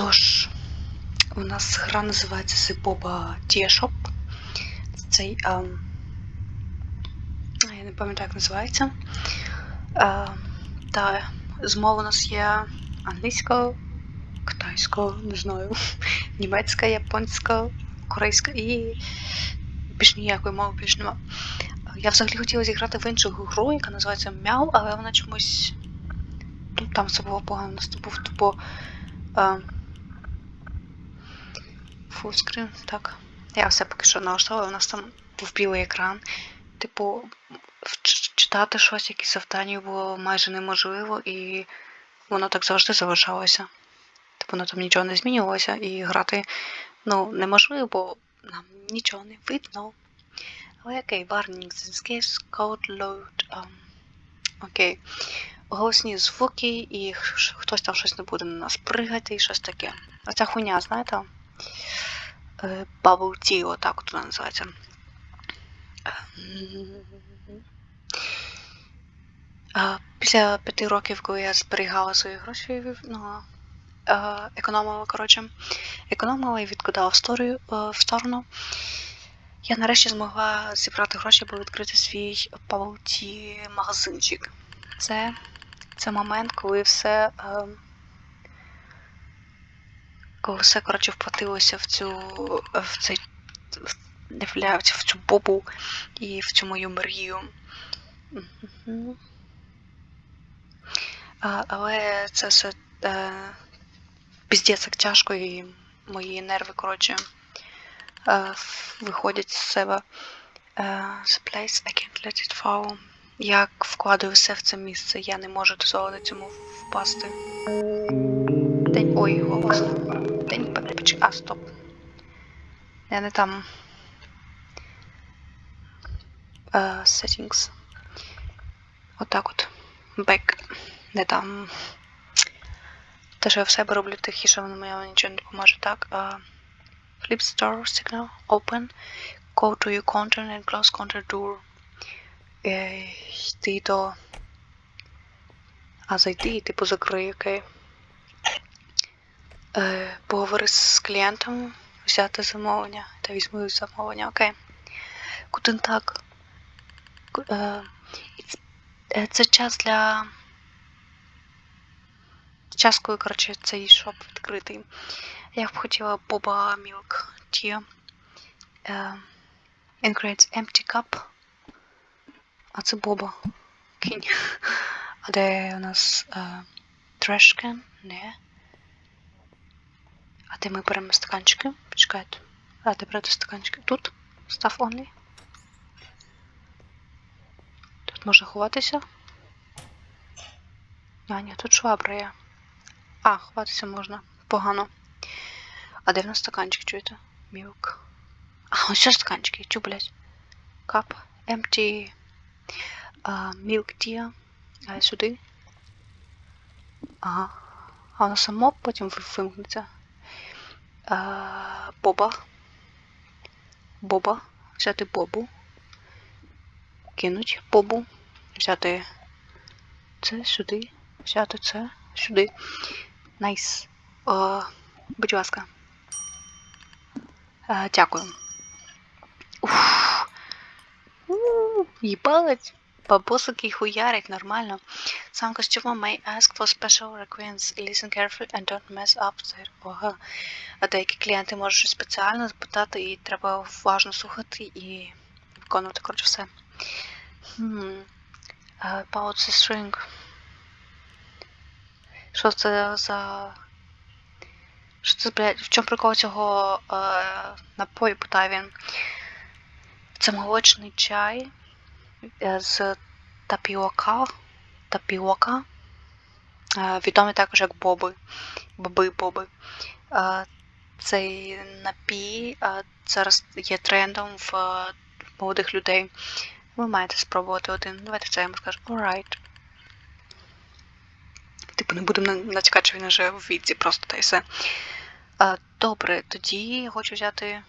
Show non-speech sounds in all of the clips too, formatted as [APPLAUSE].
Тож, у нас гра називається Boba Tea Цей. а, я не пам'ятаю, як називається. Е, та змова у нас є англійська, китайська, не знаю, [LAUGHS] німецька, японська, корейська і більш ніякої мови більш нема. Я взагалі хотіла зіграти в іншу гру, яка називається Мяу, але вона чомусь. Ну, там все було погано, у нас це був тупо. Е, фулскрін, так. Я все поки що налаштовую, у нас там був білий екран. Типу, читати щось, якісь завдання було майже неможливо, і воно так завжди залишалося. Типу, воно там нічого не змінювалося, і грати ну, неможливо, бо нам нічого не видно. Але окей, warning, this case code load. Um, окей. Голосні звуки, і хтось там щось не буде на нас пригати, і щось таке. Оця хуйня, знаєте? Е, Bubble tea, отак от вона називається. Ем, Після п'яти років, коли я зберігала свої гроші, ну, е, економила, коротше, економила і відкидала в, сторію, е, в сторону. Я нарешті змогла зібрати гроші, аби відкрити свій Bubble Tea магазинчик. Це, це момент, коли все. Е, коли все, коротше, вплатилося в цю. в цей. в- цю бобу і в цю мою мрію. Але це все е, піздець як тяжко, і мої нерви, коротше, е, виходять з себе. Е, the place I can't let it fall. Я вкладаю все в це місце, я не можу дозволити цьому впасти. День. Ой, голосно. День перепіч. А, стоп. Я не там. Е, settings. Отак от. Back. Не там. Те, що я в себе роблю тихіше, воно мені нічого не допоможе. Так. е, Flip store signal. Open. Go to your content and close content door. Е, йти до. А зайти, типу, закрий, окей. Е, поговори з клієнтом, взяти замовлення. Та візьму замовлення, окей. Куди так? Е, е, це час для. Час, коли, коротше, цей шоп відкритий. Я б хотіла Boba Milk Tea. Е, Increates empty cup. А це Боба. Кінь. А де у нас е, trash can? Не. А де ми беремо стаканчики? Почекайте. А, де брати стаканчики? Тут? Stuff only. Тут можна ховатися. А, ні, тут швабра є. А, ховатися можна. Погано. А де в нас стаканчик, чуєте? Milk. А, ось ще стаканчики. Чу, блядь. Cup. Empty. Milk tea. А сюди. Ага. А воно само потім ви- вимкнеться. Боба. Боба. Взяти бобу. Кинуть бобу. Взяти це сюди. Взяти це сюди. Найс. О, будь ласка. А, дякую. Уф. У, Їбалить. Бабосики хуярить нормально. Some customer may ask for special requests. Listen carefully and don't mess up their... Ага. А деякі клієнти можуть щось спеціально запитати, і треба уважно слухати і виконувати, коротше, все. Hmm. Uh, about the string. Що це за. Що це, блядь, в чому прикол цього е, напою, питає він. Це молочний чай е, з тапіока. Тапіока. Е, відомий також як боби. Боби-боби. Е, цей напій е, зараз є трендом в молодих людей. Ви маєте спробувати один. Давайте це я йому скажу. Alright. Типу, не будемо на- натякати, що він вже в віці, просто та й все. Добре, тоді хочу взяти.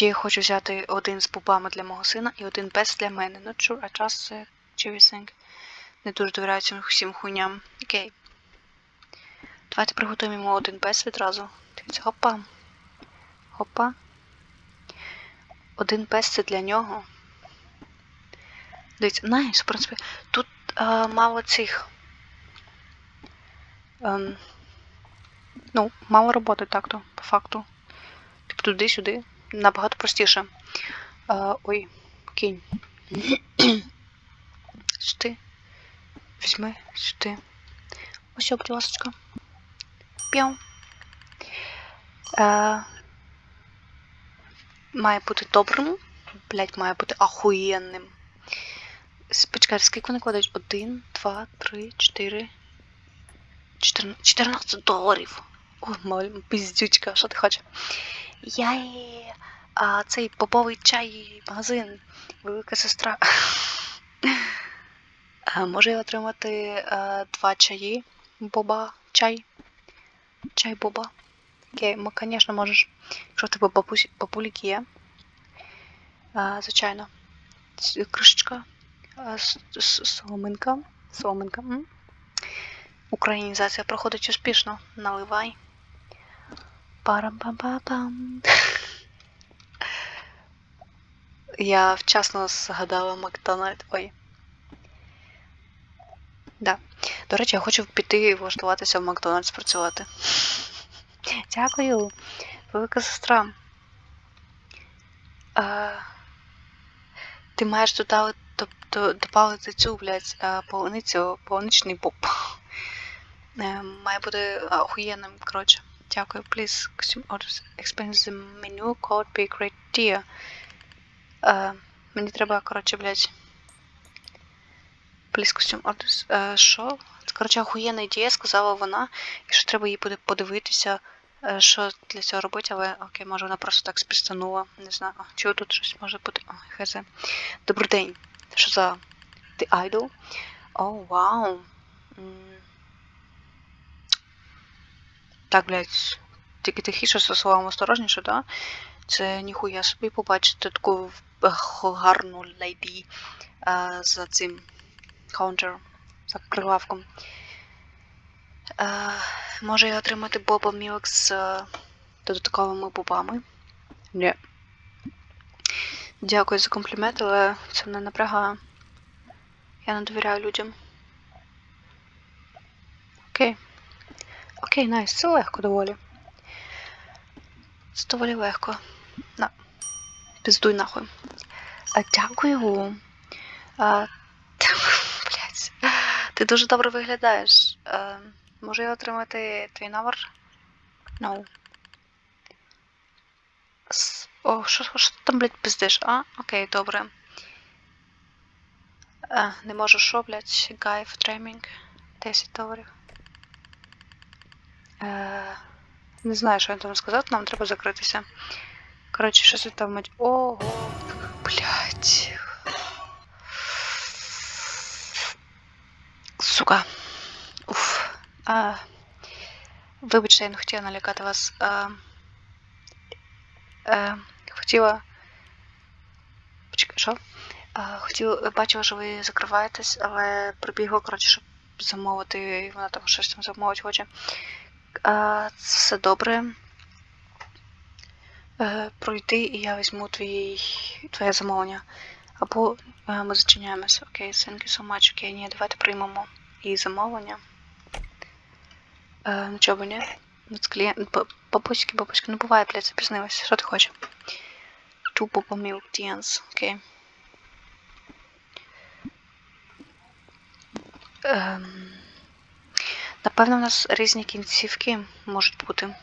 Тоді я хочу взяти один з бубами для мого сина і один без для мене. Not sure, I trust uh, everything. Не дуже довіряю цим всім хуйням. Окей. Давайте приготуємо йому один пес відразу. Дивіться, хопа. Хопа. Один пес це для нього. Дивіться, найс, в принципі, тут а, мало цих. Ем, ну, мало роботи так-то, по факту. Типу туди-сюди. Набагато простіше. А, ой, кінь. [CLEARS THROAT] сюди. Візьми сюди. Ось, будь ласка. П'яу. Е, має бути добрим. Блять, має бути ахуєнним. Почекай, скільки вони кладуть? Один, два, три, чотири. чотирна- 14 доларів. О, піздючка, що ти хочеш? Я а, цей поповий чай магазин. Велика сестра. Може я отримати а, два чаї? Боба чай. Чай боба. Звісно, можеш. Якщо в тебе бабулік є. А, звичайно. Кришечка. Соломинка. Соломинка. Українізація проходить успішно. Наливай. Парам-пам-пам-пам. Я вчасно згадала Макдональд. Ой. Да. До речі, я хочу піти і влаштуватися в Макдональдс працювати. Дякую, велика сестра. А, ти маєш тобто додати цю, блядь, полуницю, полуничний боб. Е, Має бути охуєнним, коротше. Дякую, please. Consume the menu code be great dear. Е, мені треба, коротше, блядь. Please consume orders. Е? Це, коротше, охуєнна ідея, сказала вона. І що треба їй буде подивитися, е, що для цього робити, але окей, може вона просто так спістанула. Не знаю. А, Чого тут щось може бути? О, хз. Добрий день. Що за The Idol? О, вау. М. Так, блядь, тільки тихіше за словами осторожніше, да? Це ніхуя собі побачити таку гарну леді е, за цим каунтером, за прилавком. Е, може я отримати Боба Мілк з е, додатковими бобами? Ні. Дякую за комплімент, але це мене напрягає. Я не довіряю людям. Окей. Окей, найс, це легко доволі. Це доволі легко. На. Піздуй нахуй. А, дякую. А, [LAUGHS] блядь. Ти дуже добре виглядаєш. А, можу я отримати твій номер? No. С- О, що, що ти там, блядь, пиздиш? А? Окей, добре. А, не можу що, блядь, гай в треймінг. 10 доларів. Е, не знаю, що я там сказати, нам треба закритися. Коротше, щось ви там мать. Ого, блядь. Сука. Уф. А, вибачте, я не хотіла налякати вас. А, е, хотіла. Почекай, що? А, хотіла, бачила, що ви закриваєтесь, але прибігла, коротше, щоб замовити, і вона там щось там замовити хоче. А, все добре. Е, пройди, і я візьму твій, твоє замовлення. Або е, ми зачиняємося. Окей, thank you so much. Окей, ні, давайте приймемо її замовлення. Е, ну чого ні? Ну, клієнт. Бабуськи, бабуськи, ну буває, блядь, запізнилась. Що ти хочеш? Boba Milk Dance, окей. Ем, напевно, у нас різні кінцівки можуть бути.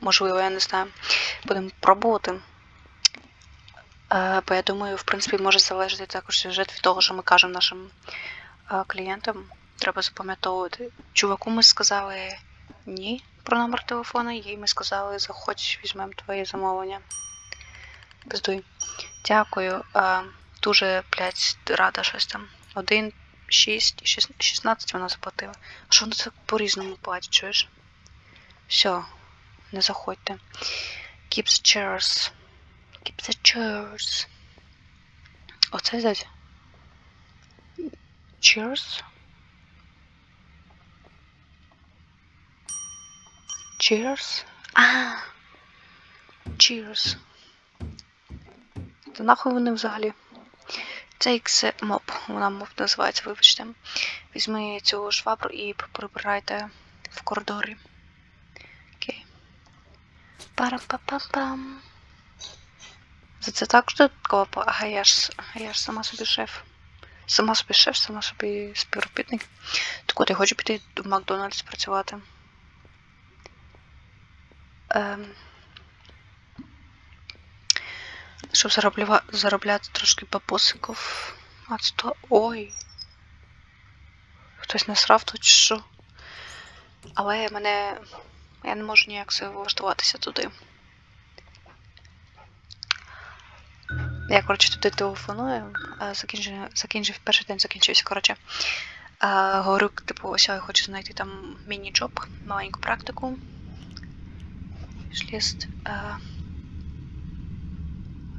Можливо, я не знаю. Будемо пробувати. Е, бо я думаю, в принципі, може залежати також сюжет від того, що ми кажемо нашим е, клієнтам. Треба запам'ятовувати. Чуваку ми сказали ні про номер телефона, їй ми сказали, заходь, візьмемо твоє замовлення. Пиздуй. Дякую. Е, дуже, блядь, рада щось там. Один, шість, шість- 16 вона заплатила. А Що вони це по-різному платять, чуєш? Все, не заходьте. Keep the chairs. Keep the chairs. Оце взяти. Cheers. Cheers. А. Cheers. Та нахуй вони взагалі? Take the mop. Вона моб називається, вибачте. Візьми цю швабру і прибирайте в коридорі. Окей. Пара-па-па-пам. За це також додатково, по- ага, я ж, я ж сама собі шеф. Сама собі шеф, сама собі співробітник. Так от я хочу піти в Макдональдс працювати. Ем, щоб зароблява- заробляти трошки бабосиків. А це то. Ой. Хтось насрав тут чи що. Але мене. Я не можу ніяк себе влаштуватися туди. Я, коротше, туди телефоную, закінчив, закінчив перший день закінчився, коротше. Говорю, типу, ось я хочу знайти там міні-джоб, маленьку практику. Шліст.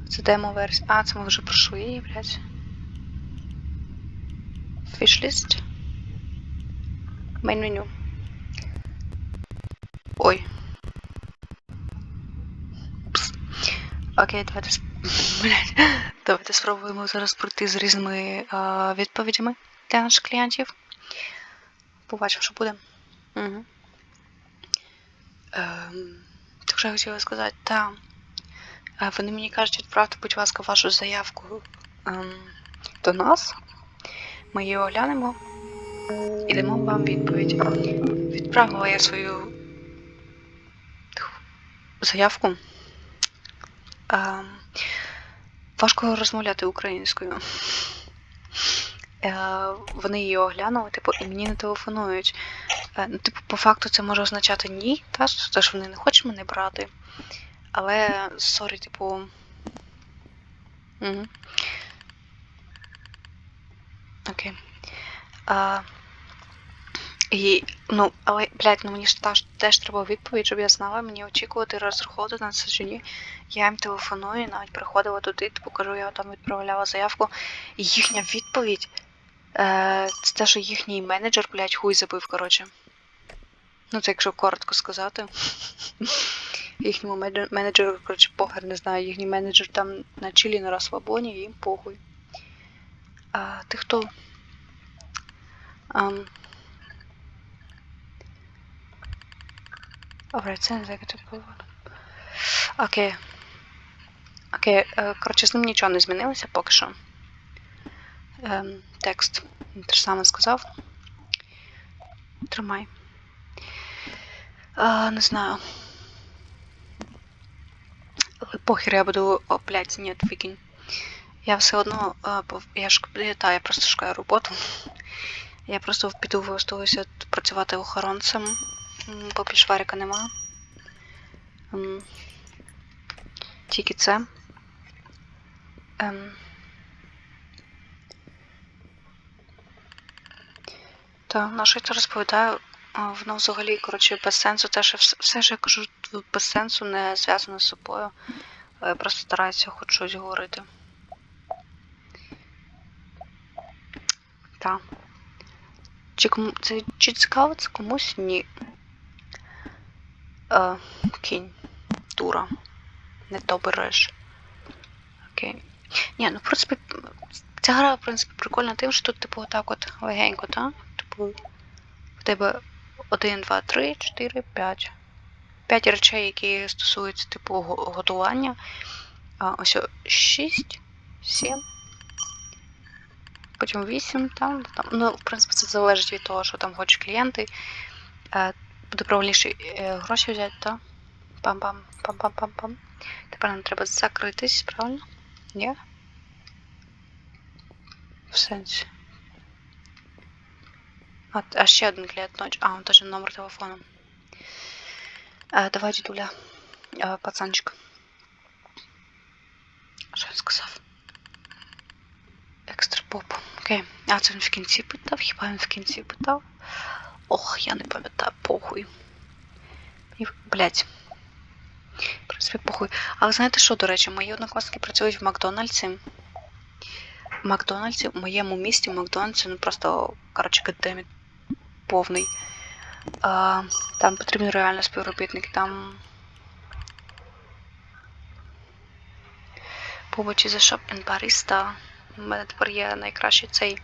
Це демо-версія. А, це ми вже пройшли її, блядь. Фішліст. Мейн меню. Ой. Пс. Окей, давайте. [LAUGHS] Давайте спробуємо зараз пройти з різними а, відповідями для наших клієнтів. Побачимо, що буде. Угу. Ем, так що я хотіла сказати, та. Вони мені кажуть, відправте, будь ласка, вашу заявку ем, до нас. Ми її оглянемо і дамо вам відповідь. Відправила я свою заявку. Ем, важко розмовляти українською. Е, вони її оглянули, типу, і мені не телефонують. Е, ну, типу, по факту це може означати ні, та, те, що вони не хочуть мене брати. Але, сорі, типу. Угу. Окей. А, і, ну, але, блядь, ну мені ж теж, треба відповідь, щоб я знала, мені очікувати, розраховувати на це чи ні. Я їм телефоную, навіть приходила туди, типу, кажу, я там відправляла заявку. І їхня відповідь. Е, це те, що їхній менеджер, блядь, хуй забив, коротше. Ну, це якщо коротко сказати. [LAUGHS] Їхньому менеджеру, коротше, похер, не знаю, їхній менеджер там на чилі на розслабоні, їм похуй. А ти хто? Um, Alright, це. Окей. Окей, е, коротше, з ним нічого не змінилося поки що. Ем, текст. Те ж саме сказав. Тримай. А, не знаю. Похер, я буду. О, блядь, ні, викинь. Я все одно. А, я ж та, я просто шукаю роботу. Я просто піду влаштуюся працювати охоронцем. Більш варіка нема. Тільки це. Ем. Та, на що я це розповідаю? Воно взагалі, коротше, без сенсу. Те, що все, що я кажу, без сенсу, не зв'язано з собою. Я просто стараюся хоч щось говорити. Так. Чи, кому, це, чи цікаво це комусь? Ні. Е, кінь. Дура. Не то береш. Окей. Ні, ну в принципі, ця гра, в принципі, прикольна тим, що тут, типу, отак от легенько, так? Типу, в тебе 1, 2, 3, 4, 5. 5 речей, які стосуються, типу, готування. А, ось 6, 7. Потім 8, там, там. Ну, в принципі, це залежить від того, що там хочуть клієнти. Буде правильніше е, гроші взяти, так? Пам-пам, пам-пам-пам-пам. Тепер нам треба закритись, правильно? Ні? В сенсі. А, а ще один клієнт ночі. А, он теж номер телефону. Е, давай, дідуля. Е, пацанчик. Що він сказав? Екстра поп. Окей. А, це він в кінці питав? Хіба він в кінці питав? Ох, я не пам'ятаю, похуй. І, блядь. В принципі, похуй. Але знаєте що, до речі, мої однокласники працюють в Макдональдсі. В Макдональдсі, в моєму місті в Макдональдсі, ну просто, коротше, гаддеміт повний. А, там потрібні реально співробітники, там. Побачі за Shop and Barista. У мене тепер є найкращий цей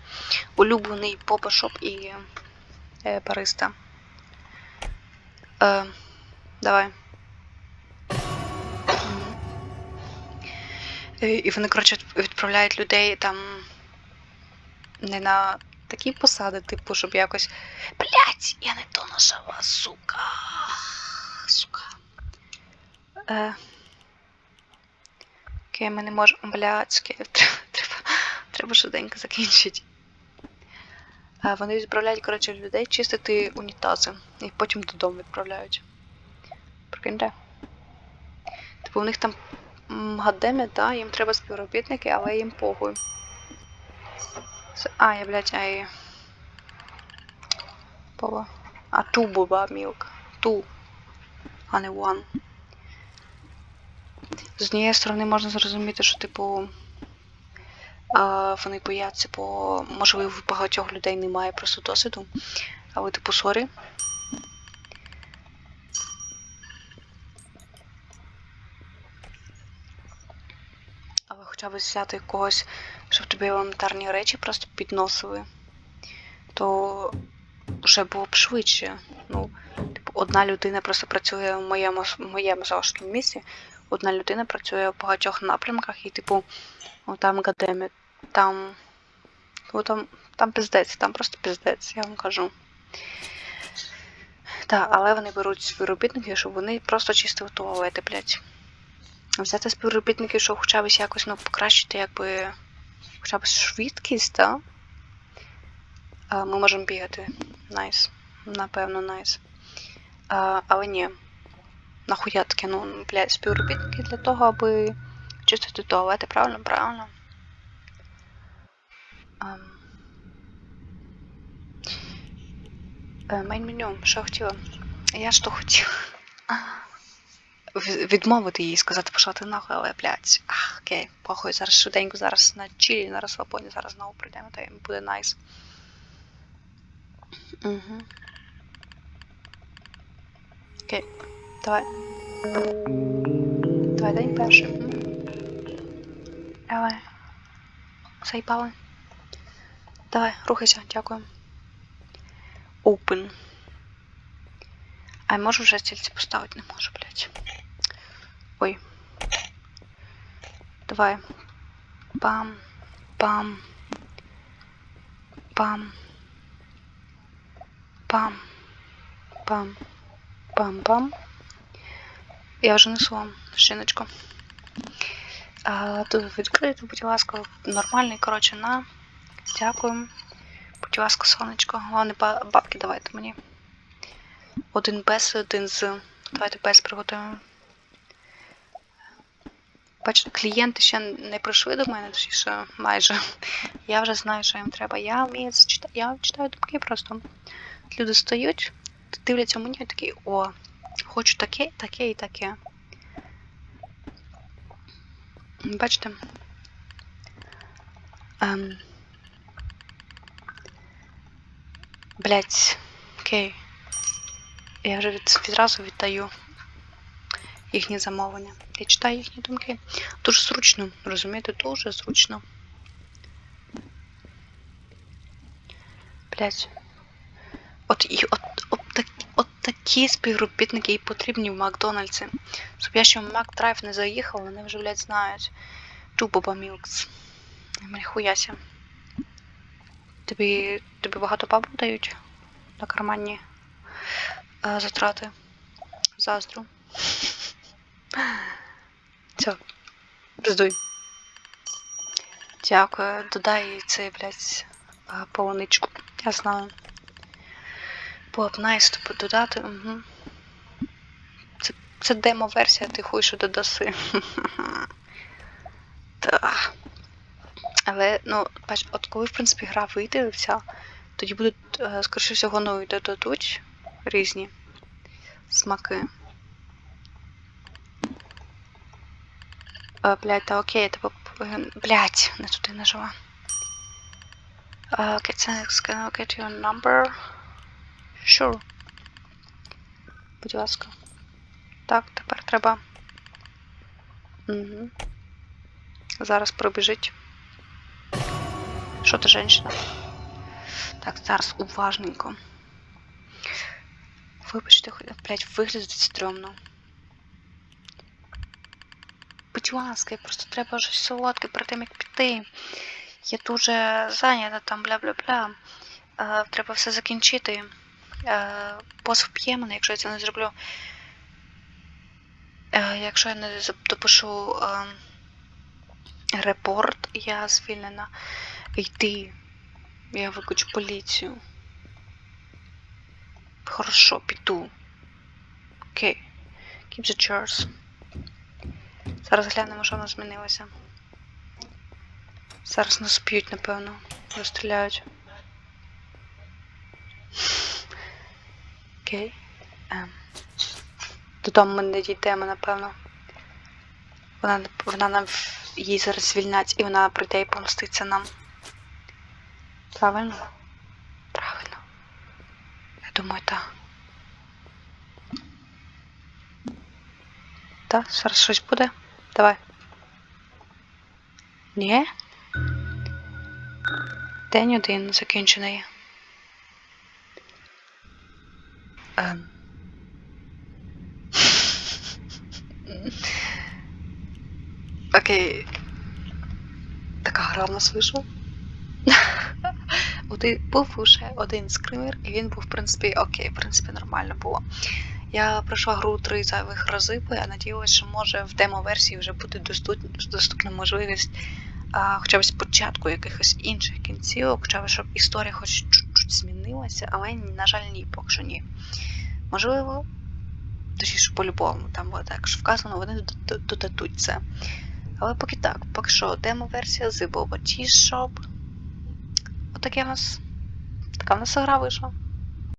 улюблений Поба Shop і Бариста. Е, давай. Е, І вони, коротше, відправляють людей там не на такі посади, типу, щоб якось. Блять, я не то нажала, сука. Сука. Е. Окей, ми не можемо. Треба, [LAUGHS] треба, треба швиденько закінчити. Вони відправляють, коротше, людей чистити унітази. І потім додому відправляють. Прикиньте. Типу, у них там м, да, їм треба співробітники, але їм похуй. А, я, блядь, ай. Пова. А ту була мілк. Ту. А не one. З однієї сторони можна зрозуміти, що, типу. Вони бояться, бо можливо в багатьох людей немає просто досвіду. Але, типу, сорі. Але хоча б взяти когось, щоб тобі елементарні речі просто підносили, то вже було б швидше. Ну, типу, одна людина просто працює в моєму, моєму залишкому місці, одна людина працює в багатьох напрямках, і, типу, ну там гадемі, там. Ну там, там пиздець, там просто пиздець, я вам кажу. Так, але вони беруть співробітників, щоб вони просто чистили туалети, блядь. Взяти співробітників, щоб хоча б якось ну, покращити, якби хоча б швидкість, так? А, ми можемо бігати. Найс. Напевно, найс. А, але ні. Нахуя таке, ну, блядь, співробітники для того, аби чистити туалети, правильно? Правильно. Мейн меню, що хотіла? Я що хотіла? Відмовити їй сказати, пішла ти нахуй, але, блядь, ах, окей, похуй, зараз швиденько, зараз на чилі, на розслабоні, зараз знову прийдемо, та й буде найс. Угу. Окей, давай. Давай, день перший. Давай. Заїбали. Давай, рухайся, дякую. Open. А я можу вже стільці поставити? Не можу, блядь. Ой. Давай. Бам. Бам. Бам. Бам. Бам. Бам-бам. Я вже несу вам шиночку. А, тут відкрити, будь ласка, нормальний, коротше, на. Дякую. Будь ласка, сонечко. Головне, бабки давайте мені. Один без, один з. Давайте без приготуємо. Бачите, клієнти ще не прийшли до мене, точніше, майже. Я вже знаю, що їм треба. Я вмію це читати. Я читаю думки просто. Люди стоять, дивляться мені і такі, о, хочу таке, таке і таке. Бачите? Ем... Блять, окей. Я вже від, відразу віддаю їхні замовлення. Я читаю їхні думки. Дуже зручно, розумієте, дуже зручно. Блять. От, і, от, от, так, от такі співробітники і потрібні в Макдональдсі. Щоб я ще в Макдрайв не заїхав, вони вже, блядь, знають. Тубоба Мілкс. Хуяся. Тобі, тобі багато бабу дають на карманні е, затрати. Заздру. Все. Пиздуй. Дякую. Додай цей, блядь, е, полуничку. Я знаю. Було б найс тобі додати. Угу. Це, це демо-версія, ти хуй що додаси. [LAUGHS] Так. Але, ну, бач, от коли, в принципі, гра вся, тоді будуть, е, скоріше всього, нові додадуть різні смаки. Е, блядь, та окей, я тебе... Блядь, не туди нажала. Uh, okay, can I get your number? Sure. Будь ласка. Так, тепер треба. Угу. Зараз пробіжить. Що ти, женщина? Так, зараз уважненько. Вибачте, блядь, виглядить стрьомно. Будь ласка, просто треба щось солодке перед тим, як піти. Я дуже зайнята там бля-бля-бля. Е, треба все закінчити. Е, бос вб'є мене, якщо я це не зроблю. Е, якщо я не допишу е, репорт, я звільнена. Йди. Я викличу поліцію. Хорошо, піду. Окей. Keep the chairs. Зараз глянемо, що в нас змінилося. Зараз нас б'ють, напевно. Розстріляють. Окей. Ем. Додому ми не дійдемо, напевно. Вона, вона нам її зараз звільнять і вона прийде і помститься нам. Правильно? Правильно. Я думаю, так. Так, зараз щось буде. Давай. Ні? День один закінчений. Ем. [LAUGHS] Окей. Така гра в нас вийшла. Один, був уже один скример, і він був, в принципі, окей, в принципі, нормально було. Я пройшла гру три зайвих рази, бо я надіялася, що може в демо-версії вже буде доступна, можливість а, хоча б спочатку якихось інших кінцівок, хоча б щоб історія хоч чуть-чуть змінилася, але, на жаль, ні, поки що ні. Можливо, точніше, по-любому, там було так, що вказано, вони додадуть це. Але поки так, поки що демо-версія з Boba Tea Shop. Отаке в нас. Така в нас гра вийшла.